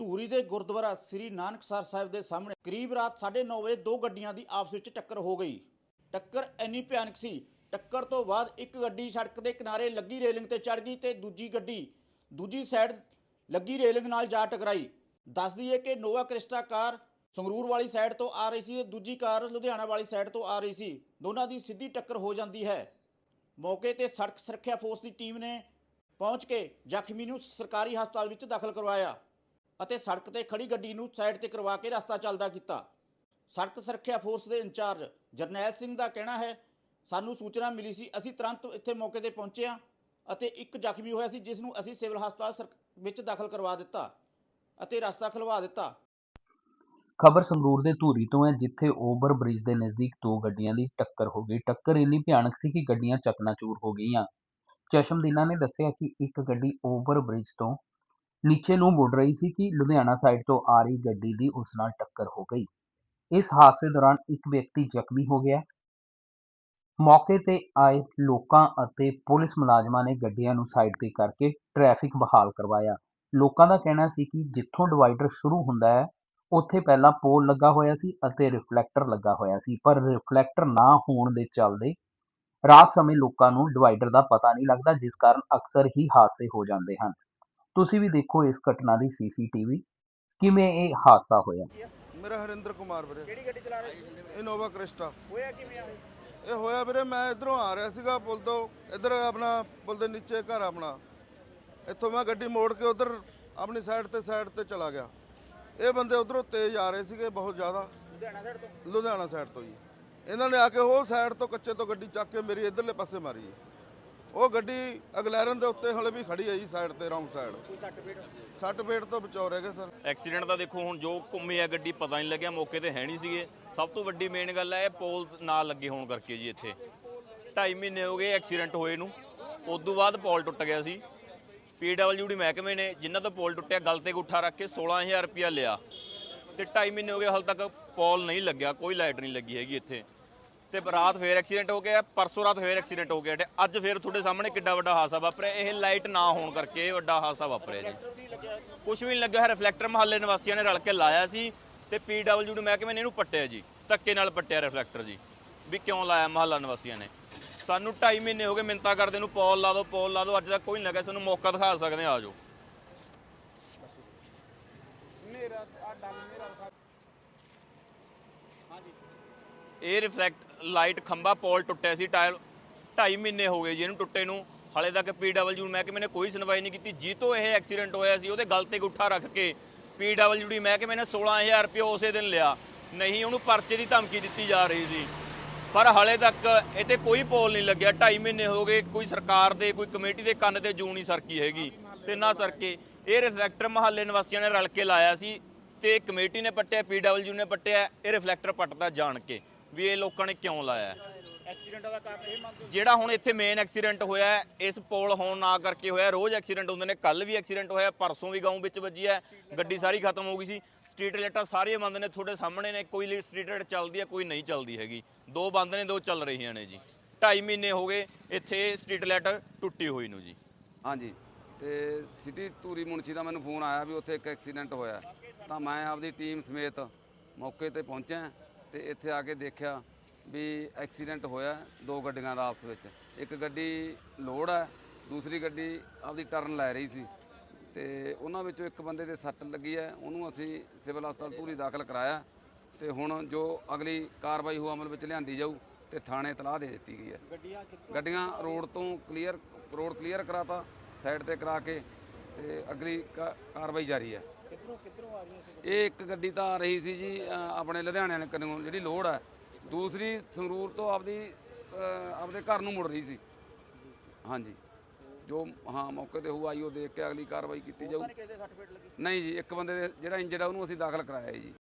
ਧੂਰੀ ਦੇ ਗੁਰਦੁਆਰਾ ਸ੍ਰੀ ਨਾਨਕਸਰ ਸਾਹਿਬ ਦੇ ਸਾਹਮਣੇ ਕਰੀਬ ਰਾਤ 9:30 ਵਜੇ ਦੋ ਗੱਡੀਆਂ ਦੀ ਆਪਸ ਵਿੱਚ ਟੱਕਰ ਹੋ ਗਈ। ਟੱਕਰ ਇੰਨੀ ਭਿਆਨਕ ਸੀ, ਟੱਕਰ ਤੋਂ ਬਾਅਦ ਇੱਕ ਗੱਡੀ ਸੜਕ ਦੇ ਕਿਨਾਰੇ ਲੱਗੀ ਰੇਲਿੰਗ ਤੇ ਚੜ ਗਈ ਤੇ ਦੂਜੀ ਗੱਡੀ ਦੂਜੀ ਸਾਈਡ ਲੱਗੀ ਰੇਲਿੰਗ ਨਾਲ ਜਾ ਟਕਰਾਈ। ਦੱਸ ਦਈਏ ਕਿ ਨੋਵਾ ਕ੍ਰਿਸਟਾ ਕਾਰ ਸੰਗਰੂਰ ਵਾਲੀ ਸਾਈਡ ਤੋਂ ਆ ਰਹੀ ਸੀ ਤੇ ਦੂਜੀ ਕਾਰ ਲੁਧਿਆਣਾ ਵਾਲੀ ਸਾਈਡ ਤੋਂ ਆ ਰਹੀ ਸੀ। ਦੋਨਾਂ ਦੀ ਸਿੱਧੀ ਟੱਕਰ ਹੋ ਜਾਂਦੀ ਹੈ। ਮੌਕੇ ਤੇ ਸੜਕ ਸੁਰੱਖਿਆ ਫੋਰਸ ਦੀ ਟੀਮ ਨੇ ਪਹੁੰਚ ਕੇ ਜ਼ਖਮੀ ਨੂੰ ਸਰਕਾਰੀ ਹਸਪਤਾਲ ਵਿੱਚ ਦਾਖਲ ਕਰਵਾਇਆ। ਅਤੇ ਸੜਕ ਤੇ ਖੜੀ ਗੱਡੀ ਨੂੰ ਸਾਈਡ ਤੇ ਕਰਵਾ ਕੇ ਰਸਤਾ ਚੱਲਦਾ ਕੀਤਾ। ਸੜਕ ਸੁਰੱਖਿਆ ਫੋਰਸ ਦੇ ਇੰਚਾਰਜ ਜਰਨੈਲ ਸਿੰਘ ਦਾ ਕਹਿਣਾ ਹੈ, ਸਾਨੂੰ ਸੂਚਨਾ ਮਿਲੀ ਸੀ, ਅਸੀਂ ਤੁਰੰਤ ਇੱਥੇ ਮੌਕੇ ਤੇ ਪਹੁੰਚੇ ਹਾਂ ਅਤੇ ਇੱਕ ਜ਼ਖਮੀ ਹੋਇਆ ਸੀ ਜਿਸ ਨੂੰ ਅਸੀਂ ਸਿਵਲ ਹਸਪਤਾਲ ਵਿੱਚ ਦਾਖਲ ਕਰਵਾ ਦਿੱਤਾ ਅਤੇ ਰਸਤਾ ਖਲਵਾ ਦਿੱਤਾ। ਖਬਰ ਸੰਗਰੂਰ ਦੇ ਧੂਰੀ ਤੋਂ ਹੈ, ਜਿੱਥੇ ਓਵਰ ਬ੍ਰਿਜ ਦੇ ਨਜ਼ਦੀਕ ਦੋ ਗੱਡੀਆਂ ਦੀ ਟੱਕਰ ਹੋ ਗਈ। ਟੱਕਰ ਇੰਨੀ ਭਿਆਨਕ ਸੀ ਕਿ ਗੱਡੀਆਂ ਚਕਨਾਚੂਰ ਹੋ ਗਈਆਂ। ਚਸ਼ਮਦੀਨਾ ਨੇ ਦੱਸਿਆ ਕਿ ਇੱਕ ਗੱਡੀ ਓਵਰ ਬ੍ਰਿਜ ਤੋਂ ਨੀਚੇ ਨੂੰ ਮੁੜ ਰਹੀ ਸੀ ਕਿ ਲੁਧਿਆਣਾ ਸਾਈਡ ਤੋਂ ਆ ਰਹੀ ਗੱਡੀ ਦੀ ਉਸ ਨਾਲ ਟੱਕਰ ਹੋ ਗਈ। ਇਸ ਹਾਦਸੇ ਦੌਰਾਨ ਇੱਕ ਵਿਅਕਤੀ ਜ਼ਖਮੀ ਹੋ ਗਿਆ। ਮੌਕੇ ਤੇ ਆਏ ਲੋਕਾਂ ਅਤੇ ਪੁਲਿਸ ਮੁਲਾਜ਼ਮਾਂ ਨੇ ਗੱਡੀਆਂ ਨੂੰ ਸਾਈਡ ਤੇ ਕਰਕੇ ਟ੍ਰੈਫਿਕ ਬਹਾਲ ਕਰਵਾਇਆ। ਲੋਕਾਂ ਦਾ ਕਹਿਣਾ ਸੀ ਕਿ ਜਿੱਥੋਂ ਡਿਵਾਈਡਰ ਸ਼ੁਰੂ ਹੁੰਦਾ ਹੈ, ਉੱਥੇ ਪਹਿਲਾਂ ਪੋਲ ਲੱਗਾ ਹੋਇਆ ਸੀ ਅਤੇ ਰਿਫਲੈਕਟਰ ਲੱਗਾ ਹੋਇਆ ਸੀ, ਪਰ ਰਿਫਲੈਕਟਰ ਨਾ ਹੋਣ ਦੇ ਚੱਲਦੇ ਰਾਤ ਸਮੇਂ ਲੋਕਾਂ ਨੂੰ ਡਿਵਾਈਡਰ ਦਾ ਪਤਾ ਨਹੀਂ ਲੱਗਦਾ, ਜਿਸ ਕਾਰਨ ਅਕਸਰ ਹੀ ਹਾਦਸੇ ਹੋ ਜਾਂਦੇ ਹਨ। ਤੁਸੀਂ ਵੀ ਦੇਖੋ ਇਸ ਘਟਨਾ ਦੀ ਸੀਸੀਟੀਵੀ ਕਿਵੇਂ ਇਹ ਹਾਦਸਾ ਹੋਇਆ? ਮੇਰਾ ਹਰਿੰਦਰ ਕੁਮਾਰ ਵੀਰੇ। ਕਿਹੜੀ ਗੱਡੀ ਚਲਾ ਰਹੇ ਇਨੋਵਾ ਕ੍ਰਿਸਟਾ ਹੋਇਆ ਕਿਵੇਂ ਆ ਇਹ? ਹੋਇਆ ਵੀਰੇ ਮੈਂ ਇਧਰੋਂ ਆ ਰਿਹਾ ਸੀਗਾ ਪੁਲ ਤੋਂ। ਇਧਰ ਆਪਣਾ ਪੁਲ ਦੇ ਨੀਚੇ ਘਰ ਆਪਣਾ। ਇੱਥੋਂ ਮੈਂ ਗੱਡੀ ਮੋੜ ਕੇ ਉਧਰ ਆਪਣੀ ਸਾਈਡ ਤੇ ਸਾਈਡ ਤੇ ਚਲਾ ਗਿਆ। ਇਹ ਬੰਦੇ ਉਧਰੋਂ ਤੇਜ਼ ਆ ਰਹੇ ਸੀਗੇ ਬਹੁਤ ਜ਼ਿਆਦਾ। ਲੁਧਿਆਣਾ ਸਾਈਡ ਤੋਂ? ਲੁਧਿਆਣਾ ਸਾਈਡ ਤੋਂ ਜੀ। ਇਹਨਾਂ ਨੇ ਆ ਕੇ ਉਹ ਸਾਈਡ ਤੋਂ ਕੱਚੇ ਤੋਂ ਗੱਡੀ ਚੱਕ ਕੇ ਮੇਰੀ ਇਧਰਲੇ ਪਾਸੇ ਮਾਰੀ ਜੀ। ਉਹ ਗੱਡੀ ਅਗਲੈਰਨ ਦੇ ਉੱਤੇ ਹਲੇ ਵੀ ਖੜੀ ਹੈ ਜੀ ਸਾਈਡ ਤੇ ਰੌਂਗ ਸਾਈਡ ਕੋਈ ਸੱਟ ਫੇਟ ਸੱਟ ਪੇਟ ਤੋਂ ਬਚਾਉ ਰਹਿ ਗਏ ਸਰ। ਐਕਸੀਡੈਂਟ ਦਾ ਦੇਖੋ ਹੁਣ ਜੋ ਘੁੰਮੀ ਆ ਗੱਡੀ ਪਤਾ ਨਹੀਂ ਲੱਗਿਆ ਮੌਕੇ ਤੇ ਹੈ ਨਹੀਂ ਸੀਗੇ। ਸਭ ਤੋਂ ਵੱਡੀ ਮੇਨ ਗੱਲ ਹੈ ਇਹ ਪੋਲ ਨਾਲ ਲੱਗੇ ਹੋਣ ਕਰਕੇ ਜੀ ਇੱਥੇ। 2.5 ਮਹੀਨੇ ਹੋ ਗਏ ਐਕਸੀਡੈਂਟ ਹੋਏ ਨੂੰ। ਉਸ ਤੋਂ ਬਾਅਦ ਪੋਲ ਟੁੱਟ ਗਿਆ ਸੀ। ਪੀਡਬਲਯੂਡੀ ਮਹਿਕਮੇ ਨੇ ਜਿਨ੍ਹਾਂ ਤੋਂ ਪੋਲ ਟੁੱਟਿਆ ਗਲ ਤੇ ਗੁੱਠਾ ਰੱਖ ਕੇ 16000 ਰੁਪਇਆ ਲਿਆ। ਤੇ 2.5 ਮਹੀਨੇ ਹੋ ਗਏ ਹਾਲ ਤੱਕ ਪੋਲ ਨਹੀਂ ਲੱਗਿਆ ਕੋਈ ਲਾਈਟ ਨਹੀਂ ਲੱਗੀ ਹੈਗੀ ਇੱਥੇ। ਤੇ ਰਾਤ ਫੇਰ ਐਕਸੀਡੈਂਟ ਹੋ ਗਿਆ, ਪਰਸੋਂ ਰਾਤ ਫੇਰ ਐਕਸੀਡੈਂਟ ਹੋ ਗਿਆ ਤੇ ਅੱਜ ਫੇਰ ਤੁਹਾਡੇ ਸਾਹਮਣੇ ਕਿੱਡਾ ਵੱਡਾ ਹਾਦਸਾ ਵਾਪਰਿਆ। ਇਹ ਲਾਈਟ ਨਾ ਹੋਣ ਕਰਕੇ ਇਹ ਵੱਡਾ ਹਾਦਸਾ ਵਾਪਰਿਆ ਜੀ। ਕੁਝ ਵੀ ਨਹੀਂ ਲੱਗਿਆ ਰਿਫਲੈਕਟਰ ਮਹੱਲੇ ਨਿਵਾਸੀਆਂ ਨੇ ਰਲ ਕੇ ਲਾਇਆ ਸੀ ਤੇ ਨੂੰ ਮਹਿਕਮੇ ਨੇ ਇਹਨੂੰ ਪੱਟਿਆ ਜੀ, ਧੱਕੇ ਨਾਲ ਪੱਟਿਆ ਰਿਫਲੈਕਟਰ ਜੀ। ਵੀ ਕਿਉਂ ਲਾਇਆ ਮਹੱਲਾ ਨਿਵਾਸੀਆਂ ਨੇ? ਸਾਨੂੰ 2.5 ਮਹੀਨੇ ਹੋ ਗਏ ਮਿੰਤਾ ਕਰਦੇ ਨੂੰ, ਪੌਲ ਲਾ ਦਿਓ ਪੌਲ ਲਾ ਦਿਓ ਅੱਜ ਤੱਕ ਕੋਈ ਨਹੀਂ ਲੱਗਿਆ ਸਾਨੂੰ ਮੌਕਾ ਦਿਖਾ ਸਕਦੇ ਆ ਆਜੋ ਇਹ ਰਿਫਲੈਕਟ ਲਾਈਟ ਖੰਭਾ ਪੋਲ ਟੁੱਟਿਆ ਸੀ ਟਾਇਰ 2.5 ਮਹੀਨੇ ਹੋ ਗਏ ਜੀ ਇਹਨੂੰ ਟੁੱਟੇ ਨੂੰ। ਹਾਲੇ ਤੱਕ ਪੀਡਬਲਯੂ ਮਹਿਕਮੇ ਨੇ ਕੋਈ ਸੁਣਵਾਈ ਨਹੀਂ ਕੀਤੀ। ਜੀ ਤੋਂ ਇਹ ਐਕਸੀਡੈਂਟ ਹੋਇਆ ਸੀ, ਉਹਦੇ ਗਲ ਤੇ ਗੁੱਠਾ ਰੱਖ ਕੇ ਪੀਡਬਲਯੂਡੀ ਮਹਿਕਮੇ ਨੇ 16000 ਰੁਪਏ ਉਸੇ ਦਿਨ ਲਿਆ। ਨਹੀਂ, ਉਹਨੂੰ ਪਰਚੇ ਦੀ ਧਮਕੀ ਦਿੱਤੀ ਜਾ ਰਹੀ ਸੀ। ਪਰ ਹਾਲੇ ਤੱਕ ਇਹ ਤੇ ਕੋਈ ਪੋਲ ਨਹੀਂ ਲੱਗਿਆ। 2.5 ਮਹੀਨੇ ਹੋ ਗਏ, ਕੋਈ ਸਰਕਾਰ ਦੇ, ਕੋਈ ਕਮੇਟੀ ਦੇ ਕੰਨ ਤੇ ਜੂੰ ਸਰਕੀ ਹੈਗੀ। ਤੇ ਨਾ ਸਰਕੇ। ਇਹ ਰਿਫਲੈਕਟਰ ਮਹੱਲੇ ਨਿਵਾਸੀਆਂ ਨੇ ਰਲ ਕੇ ਲਾਇਆ ਸੀ ਤੇ ਕਮੇਟੀ ਨੇ ਪੱਟਿਆ ਪੀਡਬਲਯੂ ਨੇ ਪੱਟਿਆ, ਇਹ ਰਿਫਲੈਕਟਰ ਪੱਟਦਾ ਜਾਣ ਕੇ। ਵੀ ਇਹ ਲੋਕਾਂ ਨੇ ਕਿਉਂ ਲਾਇਆ ਹੈ। ਐਕਸੀਡੈਂਟ ਦਾ ਕਾਰਨ ਇਹ ਮੰਨਦੇ ਜਿਹੜਾ ਹੁਣ ਇੱਥੇ ਮੇਨ ਐਕਸੀਡੈਂਟ ਹੋਇਆ ਹੈ, ਇਸ ਪੋਲ ਹੋਣ ਨਾ ਕਰਕੇ ਹੋਇਆ ਰੋਜ਼ ਐਕਸੀਡੈਂਟ ਹੁੰਦੇ ਨੇ ਕੱਲ ਵੀ ਐਕਸੀਡੈਂਟ ਹੋਇਆ ਪਰਸੋਂ ਵੀ ਗਾਉਂ ਵਿੱਚ ਵੱਜੀ ਹੈ ਗੱਡੀ ਸਾਰੀ ਖਤਮ ਹੋ ਗਈ ਸੀ ਸਟਰੀਟ ਲਾਈਟਾਂ ਸਾਰੀਆਂ ਬੰਦ ਨੇ ਤੁਹਾਡੇ ਸਾਹਮਣੇ ਨੇ ਕੋਈ ਸਟਰੀਟ ਲਾਈਟ ਚੱਲਦੀ ਹੈ ਕੋਈ ਨਹੀਂ ਚੱਲਦੀ ਹੈਗੀ। ਦੋ ਬੰਦ ਨੇ ਦੋ ਚੱਲ ਰਹੀਆਂ ਨੇ ਜੀ। 2.5 ਮਹੀਨੇ ਹੋ ਗਏ ਇੱਥੇ ਸਟਰੀਟ ਲਾਈਟ ਟੁੱਟੀ ਹੋਈ ਨੂੰ ਜੀ। ਹਾਂਜੀ ਤੇ ਸਿਟੀ ਧੂਰੀ ਮੁਨਸ਼ੀ ਦਾ ਮੈਨੂੰ ਫੋਨ ਆਇਆ ਵੀ ਉੱਥੇ ਇੱਕ ਐਕਸੀਡੈਂਟ ਹੋਇਆ ਤਾਂ ਮੈਂ ਆਪਦੀ ਟੀਮ ਸਮੇਤ ਮੌਕੇ ਤੇ ਪਹੁੰਚਿਆ। ਤੇ ਇੱਥੇ ਆ ਕੇ ਦੇਖਿਆ ਵੀ ਐਕਸੀਡੈਂਟ ਹੋਇਆ ਦੋ ਗੱਡੀਆਂ ਦਾ ਆਪਸ ਵਿੱਚ। ਇੱਕ ਗੱਡੀ ਲੋਡ ਹੈ ਦੂਸਰੀ ਗੱਡੀ ਆਪਦੀ ਟਰਨ ਲੈ ਰਹੀ ਸੀ। ਤੇ ਉਹਨਾਂ ਵਿੱਚੋਂ ਇੱਕ ਬੰਦੇ ਦੇ ਸੱਟ ਲੱਗੀ ਹੈ ਉਹਨੂੰ ਅਸੀਂ ਸਿਵਲ ਹਸਪਤਾਲ ਧੂਰੀ ਦਾਖਲ ਕਰਾਇਆ ਤੇ ਹੁਣ ਜੋ ਅਗਲੀ ਕਾਰਵਾਈ ਹੋ ਅਮਲ ਵਿੱਚ ਲਿਆਂਦੀ ਜਾਊ ਤੇ ਥਾਣੇ ਤਲਾਹ ਦੇ ਦਿੱਤੀ ਗਈ ਹੈ। ਗੱਡੀਆਂ ਗੱਡੀਆਂ ਰੋਡ ਤੋਂ ਕਲੀਅਰ ਰੋਡ ਕਲੀਅਰ ਕਰਾਤਾ ਸਾਈਡ ਤੇ ਕਰਾ ਕੇ ਤੇ ਅਗਲੀ ਕਾਰਵਾਈ ਜਾਰੀ ਹੈ। ਕਿੱਧਰੋਂ ਕਿੱਧਰੋਂ ਆ ਰਹੀਆਂ ਸੀ ਇਹ ਇੱਕ ਗੱਡੀ ਤਾਂ ਆ ਰਹੀ ਸੀ ਜੀ ਅ, ਆਪਣੇ ਲੁਧਿਆਣੇ ਵਾਲੇ ਕੰਨੋਂ ਜਿਹੜੀ ਲੋਡ ਹੈ ਦੂਸਰੀ ਸੰਗਰੂਰ ਤੋਂ ਆਪਦੀ ਅ, ਆਪਦੇ ਘਰ ਨੂੰ ਮੁੜ ਰਹੀ ਸੀ। ਹਾਂਜੀ। ਜੋ ਹਾਂ ਮੌਕੇ ਤੇ ਹੋ ਆਈ ਉਹ ਦੇਖ ਕੇ ਅਗਲੀ ਕਾਰਵਾਈ ਕੀਤੀ ਜਾਊ। ਕਿਸੇ ਸੱਟ ਫੇਟ ਲੱਗੀ? ਨਹੀਂ ਜੀ ਇੱਕ ਬੰਦੇ ਦੇ ਜਿਹੜਾ ਇੰਜਰਡ ਆ ਉਹਨੂੰ ਅਸੀਂ ਦਾਖਲ ਕਰਾਇਆ ਜੀ।